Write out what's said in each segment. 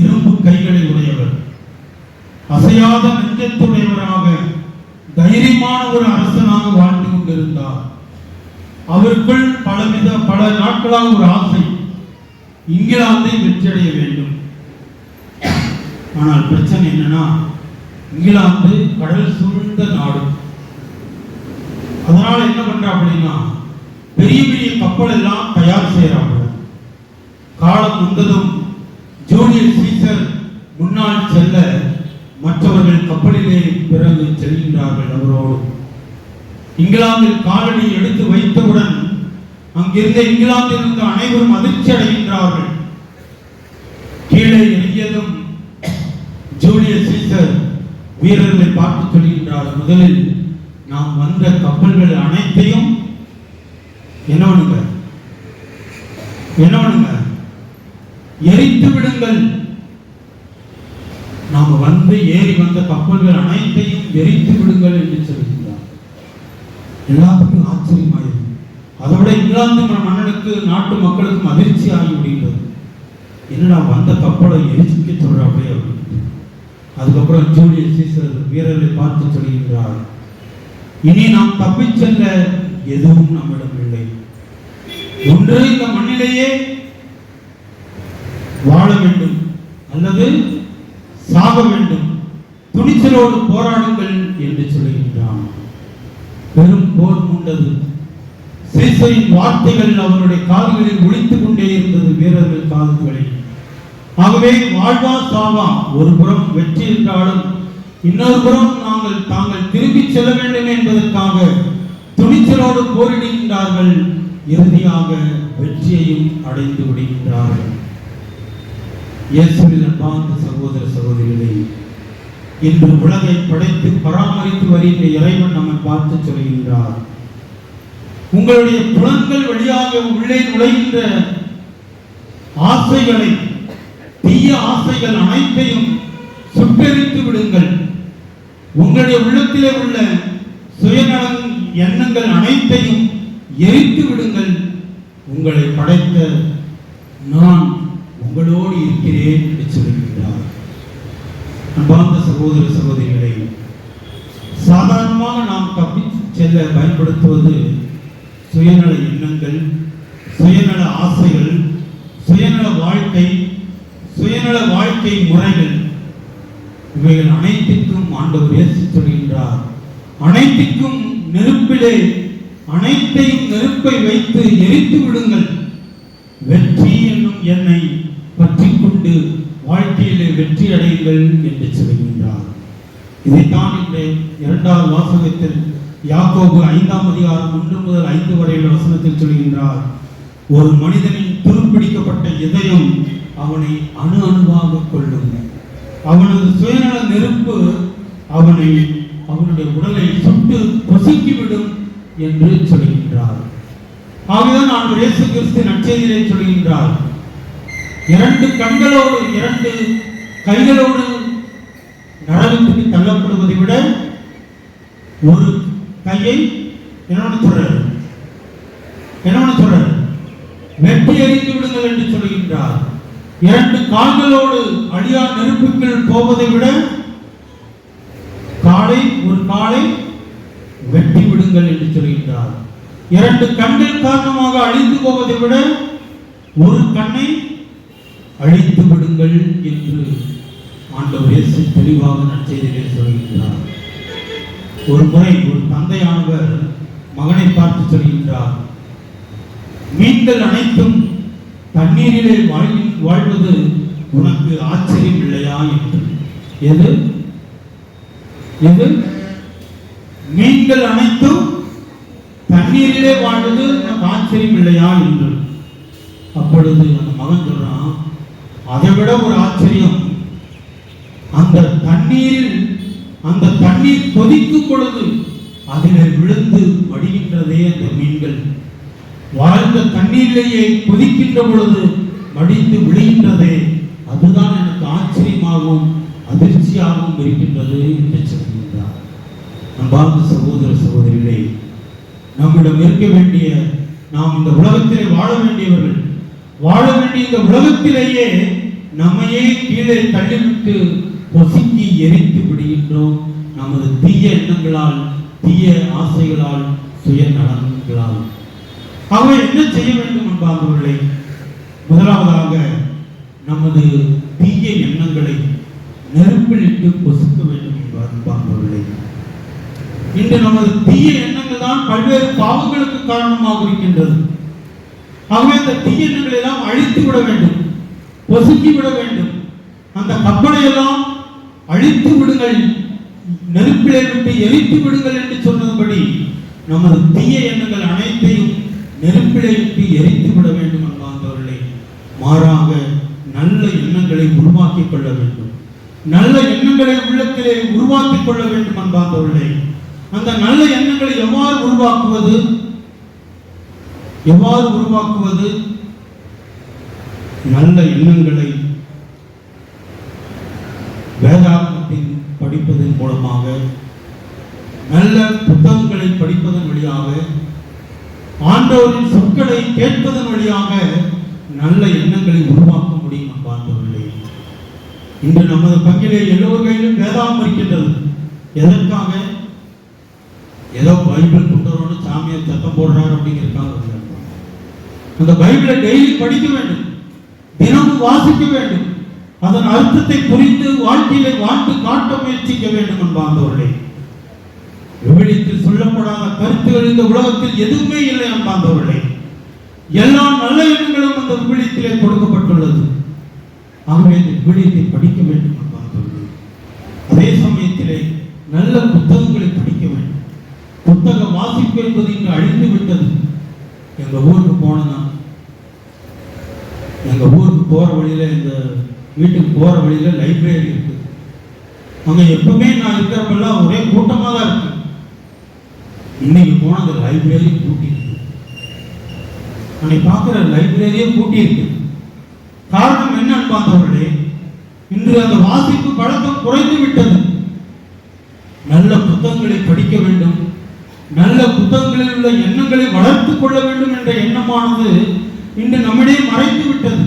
இரும்பு கைகளை உடையவர். அசையாத நெஞ்சத்துடையவராக தைரியமான ஒரு அரசனாக வாழ்ந்து கொண்டிருந்தார். அவருக்குள் பலவித பல நாட்களாக ஒரு ஆசை இங்கிலாந்தை வெற்றியடைய வேண்டும். ஆனால் பிரச்சனை என்னன்னா இங்கிலாந்து கடல் சூழ்ந்த நாடு. அதனால என்ன பண்ற அப்படின்னா பெரிய பெரிய கப்பல் எல்லாம் தயார் செய்யறாங்க காலம் வந்ததும் ஜூனியர் சீசர் முன்னால் செல்ல மற்றவர்கள் கப்பலிலே பிறகு செல்கின்றார்கள் அவரோடு. இங்கிலாந்தில் காலடி எடுத்து வைத்தவுடன் அங்கிருந்த இங்கிலாந்தில் இருந்த அனைவரும் அதிர்ச்சி அடைகின்றார்கள். கீழே இறங்கியதும் ஜூனியர் சீசர் வீரர்களை பார்த்து சொல்கின்றார் முதலில் நாம் வந்த கப்பல்கள் அனைத்தையும் என்ன பண்ணுங்க? என்ன பண்ணுங்க? எரித்து விடுங்கள். நாம் வந்து ஏறி வந்த கப்பல்கள் அனைத்தையும் எரித்து விடுங்கள் என்று சொல்கின்றார். எல்லாத்துக்கும் ஆச்சரியமாயிருக்கு அதை விட இங்கிலாந்து மன்னனுக்கு நாட்டு மக்களுக்கும் அதிர்ச்சி ஆகி விடுகிறது என்னடா வந்த கப்பலை எரிச்சுக்க சொல்றாப்பே அப்படின்னு அதுக்கப்புறம் ஜூலியஸ் சீசர் வீரர்களை பார்த்து சொல்கின்றார். இனி நாம் தப்பிச் செல்ல எதுவும் நம்மிடம் இல்லை. ஒன்று இந்த மண்ணிலேயே வாழ வேண்டும் அல்லது சாக வேண்டும். துணிச்சலோடு போராடுங்கள் என்று சொல்லுகின்றான் பெரும் போர் மூண்டது. சீசரின் வார்த்தைகள் அவருடைய காதுகளில் ஒழித்துக் கொண்டே இருந்தது வீரர்கள் காதுகளில். ஆகவே வாழ்வா சாவா ஒரு புறம் வெற்றி என்றாலும் இன்னொரு புறம் நாங்கள் தாங்கள் திரும்பி செல்ல வேண்டும் என்பதற்காக துணிச்சலோடு போரிடுகின்றார்கள். இறுதியாக வெற்றியையும் அடைந்து விடுகின்றார்கள். இயேசுவில் அன்பார்ந்த சகோதர சகோதரிகளே இன்று உலகை படைத்து பராமரித்து வருகின்ற இறைவன் நம்மை பார்த்து சொல்கின்றார். உங்களுடைய புலன்கள் வழியாக உள்ளே நுழைகின்ற ஆசைகளை தீய ஆசைகள் அனைத்தையும் சுட்டரித்து விடுங்கள். உங்களுடைய உள்ளத்திலே உள்ள சுயநலம் எண்ணங்கள் அனைத்தையும் எரித்து விடுங்கள். உங்களை படைத்த நான் உங்களோடு இருக்கிறேன் என்று சொல்லுகிறார் அன்பார்ந்த சகோதர சகோதரிகளை சாதாரணமாக நாம் தப்பி செல்ல பயன்படுத்துவது சுயநல எண்ணங்கள் சுயநல ஆசைகள் சுயநல வாழ்க்கை சுயநல வாழ்க்கை முறைகள். இவைகள் அனைத்திற்கும் ஆண்டவர் இயேசு சொல்கின்றார். அனைத்திற்கும் நெருப்பிலே அனைத்தையும் நெருப்பை வைத்து எரித்து விடுங்கள் வெற்றி என்னும் எண்ணெய் வாழ்க்கையிலே வெற்றி அடையுங்கள் என்று சொல்கின்றார். இதைத்தான் இந்த இரண்டாவது வாசகத்தில் யாக்கோபு ஐந்தாம் அதிகாரம் ஒன்று முதல் ஐந்து வரையுள்ள வசனத்தில் சொல்கின்றார். ஒரு மனிதனின் துருப்பிடிக்கப்பட்ட இதயம் அவனை அணு அணுவாக கொள்ளும். அவனது சுயநல நெருப்பு அவனை அவனுடைய உடலை சுட்டு பொசுக்கிவிடும் என்று சொல்கின்றார். ஆகவே நான் இயேசு கிறிஸ்து நற்செய்தியை சொல்கின்றார். இரண்டு கண்களோடு இரண்டு கைகளோடு நரகத்துக்கு தள்ளப்படுவதை விட ஒரு கையை என்னன்னு சொல்றாரு என்னன்னு சொல்றாரு வெட்டி எரித்து விடுங்கள் என்று சொல்கின்றார். இரண்டு கால்களோடு அழியா நெருப்புக்குள் போவதை விட காலை ஒரு காலை வெட்டி விடுங்கள் என்று சொல்கின்றார். இரண்டு கண்கள் காரணமாக அழிந்து போவதை விட ஒரு கண்ணை அழித்து விடுங்கள் என்று ஆண்டவர் இயேசு தெளிவாக நற்செய்தியிலே சொல்கின்றார். ஒரு முறை ஒரு தந்தையானவர் மகனை பார்த்து சொல்கின்றார் மீன்கள் அனைத்தும் தண்ணீரிலே வாழ்வது உனக்கு ஆச்சரியம் இல்லையா? என்று. எது? எது? மீன்கள் அனைத்தும் தண்ணீரிலே வாழ்வது உனக்கு ஆச்சரியம் இல்லையா? என்று. அப்பொழுது அந்த மகன் சொல்றான் அதை விட ஒரு ஆச்சரியம். அந்த தண்ணீரில் அந்த தண்ணீர் கொதிக்கும் பொழுது அதில் விழுந்து மடிகின்றதே அந்த மீன்கள். வாழ்ந்த தண்ணீரிலேயே கொதிக்கின்ற பொழுது மடிந்து விழுகின்றதே அதுதான் எனக்கு ஆச்சரியமாகவும் அதிர்ச்சியாகவும் இருக்கின்றது என்று சொல்கின்றார். அன்பார்ந்த சகோதர சகோதரிகளே நம்மிடம் இருக்க வேண்டிய நாம் இந்த உலகத்திலே வாழ வேண்டியவர்கள் வாழ வேண்டிய இந்த உலகத்திலேயே நம்மையே கீழே தள்ளிவிட்டு பொசுக்கி எரித்து விடுகின்றோம். நமது தீய எண்ணங்களால் தீய ஆசைகளால் சுய நலன்களால் ஆகவே என்ன செய்ய வேண்டும் என்பார்களே முதலாவதாக நமது தீய எண்ணங்களை நெருப்பிலிட்டு பொசுக்க வேண்டும் என்பார்களே இன்று நமது தீய எண்ணங்கள் தான் பல்வேறு பாவங்களுக்கு காரணமாக இருக்கின்றது. ஆகவே அந்த தீய எண்ணங்களை எல்லாம் அழித்து விட வேண்டும். பொசுக்கி விட வேண்டும். அந்த கப்பலை எல்லாம் அழித்து விடுங்கள். நெருப்பிலே விட்டு எரித்து விடுங்கள் என்று சொன்னபடி நமது தீய எண்ணங்கள் அனைத்தையும் நெருப்பிலே விட்டு எரித்து விட வேண்டும் என்பார்களே மாறாக நல்ல எண்ணங்களை உருவாக்கிக் கொள்ள வேண்டும். நல்ல எண்ணங்களை உள்ளத்திலே உருவாக்கிக் கொள்ள வேண்டும் என்பார்களே அந்த நல்ல எண்ணங்களை எவ்வாறு உருவாக்குவது? எவ்வாறு உருவாக்குவது? நல்ல எண்ணங்களை வேதாகமத்தின் படிப்பதன் மூலமாக நல்ல புத்தகங்களை படிப்பதன் வழியாக ஆண்டவரின் சொற்களை கேட்பதன் வழியாக நல்ல எண்ணங்களை உருவாக்க முடியும் அன்பார்ந்தவர்களே இன்று நமது பங்கிலே எல்லோர் கையிலும் வேதாகம் இருக்கின்றது. எதற்காக? ஏதோ பைபிள் புத்தரோடு சாமியை சத்தம் போடுறார் அப்படிங்கிறதுக்காக அந்த பைபிளை டெய்லி படிக்க வேண்டும். தினமும் வாசிக்க வேண்டும். அதன் அர்த்தத்தை புரிந்து வாழ்க்கையிலே வாழ்த்து காட்ட முயற்சிக்க வேண்டும் என்பாந்தவர்களே விவிலியத்தில் சொல்லப்படாத கருத்துகள் இந்த உலகத்தில் எதுவுமே இல்லை என்பாந்தவர்களே எல்லா நல்ல எண்ணங்களும் அந்த விவிலியத்திலே கொடுக்கப்பட்டுள்ளது. ஆகவே இந்த விவிலியத்தை படிக்க வேண்டும் என்பாந்தவர்களே அதே சமயத்திலே நல்ல புத்தகங்களை படிக்க வேண்டும். புத்தக வாசிப்பு என்பது இங்கு அழிந்து விட்டது எங்கள் ஊருக்கு போனது வழியில் இந்த வீட்டுக்கு போற வழியில லைப்ரரி இருக்கு. அங்க எப்பவுமே நான் இருக்கிறப்பெல்லாம் ஒரே கூட்டமா தான் இருக்கு. இன்னைக்கு போன அந்த லைப்ரரி பூட்டி இருக்கு. அன்னைக்கு பார்க்குற லைப்ரரியே பூட்டி இருக்கு. காரணம் என்னன்னு பார்த்தவர்களே இன்று அந்த வாசிப்பு பழக்கம் குறைந்து விட்டது. நல்ல புத்தகங்களை படிக்க வேண்டும். நல்ல புத்தகங்களில் உள்ள எண்ணங்களை வளர்த்துக் கொள்ள வேண்டும் என்ற எண்ணமானது இன்று நம்மிடையே மறைந்து விட்டது.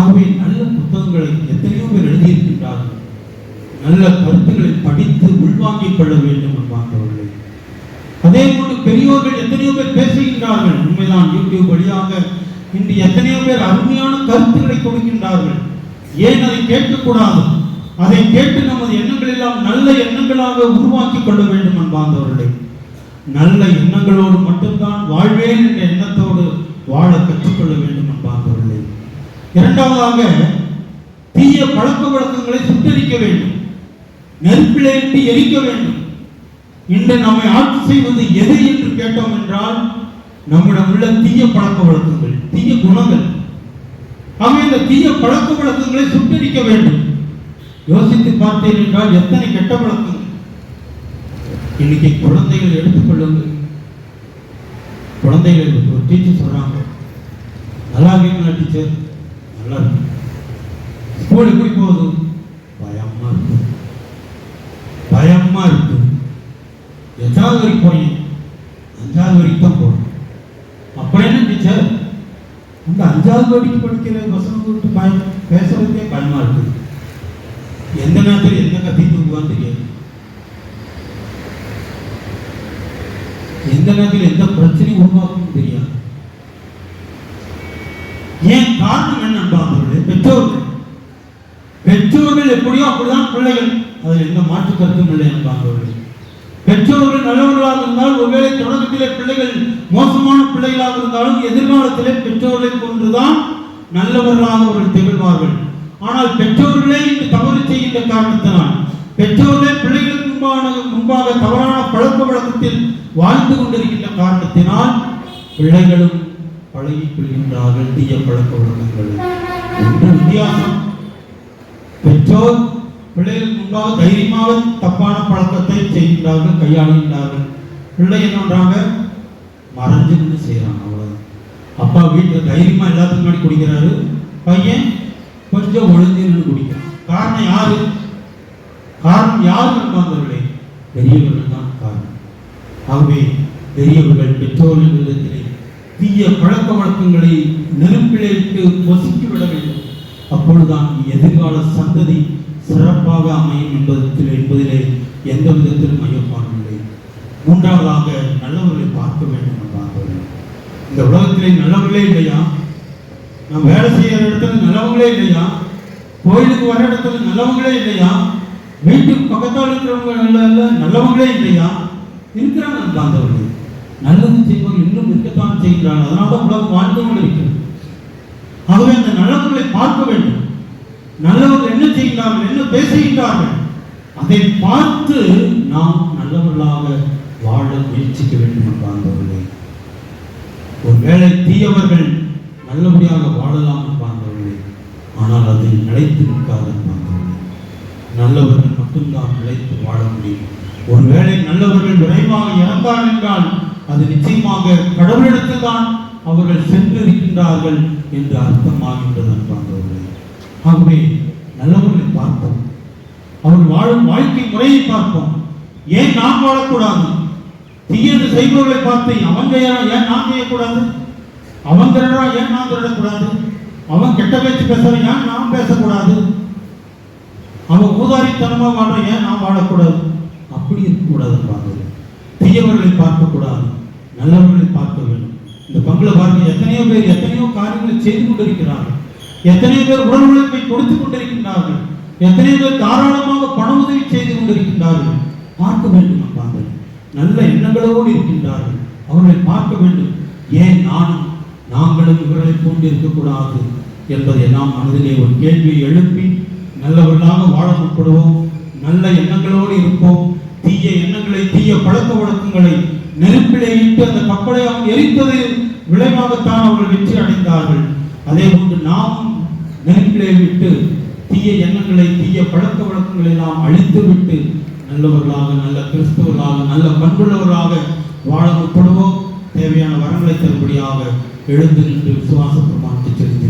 ஆகவே நல்ல புத்தகங்களை எத்தனையோ பேர் எழுதியிருக்கின்றார்கள். நல்ல கருத்துக்களை படித்து உள்வாங்கிக் கொள்ள வேண்டும் என்பார்களே அதே போன்று பெரியோர்கள் எத்தனையோ பேர் பேசுகின்றார்கள். உண்மைதான் யூடியூப் வழியாக இன்று எத்தனையோ பேர் அருமையான கருத்துக்களை கொடுக்கின்றார்கள். ஏன் அதை கேட்கக்கூடாது? அதை கேட்டு நமது எண்ணங்கள் எல்லாம் நல்ல எண்ணங்களாக உருவாக்கி கொள்ள வேண்டும் என்பாந்தவர்களே நல்ல எண்ணங்களோடு மட்டும்தான் வாழ்வேன் என்ற எண்ணத்தோடு வாழ கற்றுக்கொள்ள வேண்டும் என்பாந்தவர்களே இரண்டாவதாக தீய பழக்க வழக்கங்களை சுட்டரிக்க வேண்டும். நெருப்பிலே இட்டு எரிக்க வேண்டும். இன்று நம்மை ஆட்சி செய்வது எது என்று கேட்டோம் என்றால் நம்மிடம் உள்ள தீய பழக்க வழக்கங்கள் தீய குணங்கள். ஆகவே இந்த தீய பழக்க வழக்கங்களை சுட்டரிக்க வேண்டும். யோசித்து பார்த்தேன் என்றால் எத்தனை கெட்ட பழக்கங்கள். இன்னைக்கு குழந்தைகள் எடுத்துக்கொள்ளுங்கள். குழந்தைகள் ஒரு டீச்சர் சொல்றாங்க நல்லா இருக்கீங்களா டீச்சர் நல்லா இருக்கு ஸ்கூல் எப்படி போகுது பயமா இருக்கு பயமா இருக்கு எட்டாவது வரைக்கும் போறீங்க அஞ்சாவது வரைக்கும் தான் போறோம் அப்புறம் என்ன டீச்சர் அந்த அஞ்சாவது வரைக்கும் படிக்கிற வசனம் கொடுத்து பயம் பேசுறதுக்கே பயமா இருக்கு எந்த நேரத்தில் எந்த கத்தி தூக்குவான்னு தெரியாது எந்த நேரத்தில் எந்த பிரச்சனையும் உருவாக்கும் தெரியாது. ஏன் காரணம் என்ன என்பார்களே பெற்றோர்கள் பெற்றோர்கள் எப்படியோ அப்படிதான் பிள்ளைகள் அதில் எந்த மாற்று கருத்தும் இல்லை என்பார்கள் பெற்றோர்கள் நல்லவர்களாக இருந்தால் ஒருவேளை தொடக்கத்திலே பிள்ளைகள் மோசமான பிள்ளைகளாக இருந்தாலும் எதிர்காலத்திலே பெற்றோர்களை போன்றுதான் நல்லவர்களாக அவர்கள் திகழ்வார்கள். ஆனால் பெற்றோர்களே இன்று தவறு செய்கின்ற காரணத்தினால் பெற்றோர்களே பிள்ளைகளுக்கு முன்பான முன்பாக தவறான பழக்க வழக்கத்தில் வாழ்ந்து கொண்டிருக்கின்ற காரணத்தினால் பிள்ளைகளும் பழகிக் கொள்கின்றார்கள் தீய பழக்க வழக்கங்கள். ஒன்று வித்தியாசம் பெற்றோர் பிள்ளைகளுக்கு முன்பாக தைரியமாக தப்பான பழக்கத்தை செய்கின்றார்கள் கையாளுகின்றார்கள். பிள்ளை என்னன்றாங்க மறைஞ்சு நின்று செய்கிறாங்க அவ்வளவுதான். அப்பா வீட்டில் தைரியமாக எல்லாத்துக்கும் முன்னாடி குடிக்கிறாரு. பையன் கொஞ்சம் ஒழுங்கு நின்று குடிக்கிறான். காரணம் யாரு? காரணம் யார் என்பார்களே பெரியவர்கள் தான் காரணம். ஆகவே பெரியவர்கள் பெற்றோர்களிடத்திலே தீய பழக்க வழக்கங்களை நெருப்பிலே இட்டு சந்ததி சிறப்பாக அமையும் என்பதத்தில் என்பதிலே எந்த விதத்திலும் ஐயப்பாடில்லை. மூன்றாவதாக நல்லவர்களை பார்க்க வேண்டும் என்றார்கள் இந்த உலகத்திலே நல்லவர்களே இல்லையா? நாம் வேலை செய்கிற இடத்துல நல்லவங்களே இல்லையா? கோயிலுக்கு வர இடத்துல நல்லவங்களே இல்லையா? வீட்டுக்கு பக்கத்தால் இருக்கிறவங்க நல்ல நல்ல நல்லவங்களே இல்லையா? இருக்கிறாங்க அன்பாந்தவர்கள் நல்லது செய்பவர்கள் இன்னும் இருக்கத்தான் செய்கிறார்கள் அதனால தான் உலகம் வாழ்ந்து கொண்டிருக்கிறது. ஆகவே அந்த நல்லவர்களை பார்க்க வேண்டும். நல்ல செய்கிறார்கள் என்ன பேசுகின்றார்கள் அதை பார்த்து நாம் நல்லவர்களாக வாழ முயற்சிக்க வேண்டும் அன்பாந்தவர்களே ஒருவேளை தீயவர்கள் நல்லபடியாக வாழலாம் என்பார்களே ஆனால் அது நிலைத்து நிற்காது என்பார்களே நல்லவர்கள் மட்டும்தான் நிலைத்து வாழ முடியும். ஒருவேளை நல்லவர்கள் விரைவாக இறந்தார் என்றால் அது நிச்சயமாக கடவுளிடத்தில் தான் அவர்கள் சென்றிருக்கின்றார்கள் என்று அர்த்தமாகின்றது என்பார்களே ஆகவே நல்லவர்களை பார்ப்போம். அவர் வாழும் வாழ்க்கை முறையை பார்ப்போம். ஏன் நாம் வாழக்கூடாது? தீயது செய்பவர்களை பார்த்து அவங்க ஏன் நாம் செய்யக்கூடாது? அவன் திருடா ஏன் நாம் திருடக்கூடாது அவன் கெட்ட பேச்சு பேசுறான் ஏன் நாம் பேசக்கூடாது? அவன் ஊதாரித்தனமாக வாழ்றோம் ஏன் நாம் வாழக்கூடாது? அப்படி இருக்கக்கூடாது பாருங்க தீயவர்களை பார்க்கக்கூடாது. நல்லவர்களை பார்க்க வேண்டும். இந்த பங்குல பாருங்க எத்தனையோ பேர் எத்தனையோ காரியங்களை செய்து கொண்டிருக்கிறார்கள். எத்தனையோ பேர் உடல் உழைப்பை கொடுத்துக் கொண்டிருக்கின்றார்கள். எத்தனை பேர் தாராளமாக பண உதவி செய்து கொண்டிருக்கின்றார்கள். பார்க்க வேண்டும் அப்பாங்க நல்ல எண்ணங்களோடு இருக்கின்றார்கள். அவர்களை பார்க்க வேண்டும். ஏன் நானும் நாங்களும் இவர்களை போன்று இருக்கக்கூடாது என்பதை நாம் மனதிலே ஒரு கேள்வியை எழுப்பி நல்லவர்களாக வாழ முற்படுவோம். நல்ல எண்ணங்களோடு இருப்போம். தீய எண்ணங்களை தீய பழக்க வழக்கங்களை நெருப்பிலே இட்டு அந்த கப்பலை அவன் எரித்தது விளைவாகத்தான் அவர்கள் வெற்றி அடைந்தார்கள். அதே போன்று நாம் நெருப்பிலே விட்டு தீய எண்ணங்களை தீய பழக்க வழக்கங்களை நாம் அழித்து விட்டு நல்லவர்களாக நல்ல கிறிஸ்தவர்களாக நல்ல பண்புள்ளவர்களாக வாழ முற்படுவோம். தேவையான வரங்களை தரும்படியாக எழுந்து நின்று விசுவாச பிரமாணத்தை செலுத்தி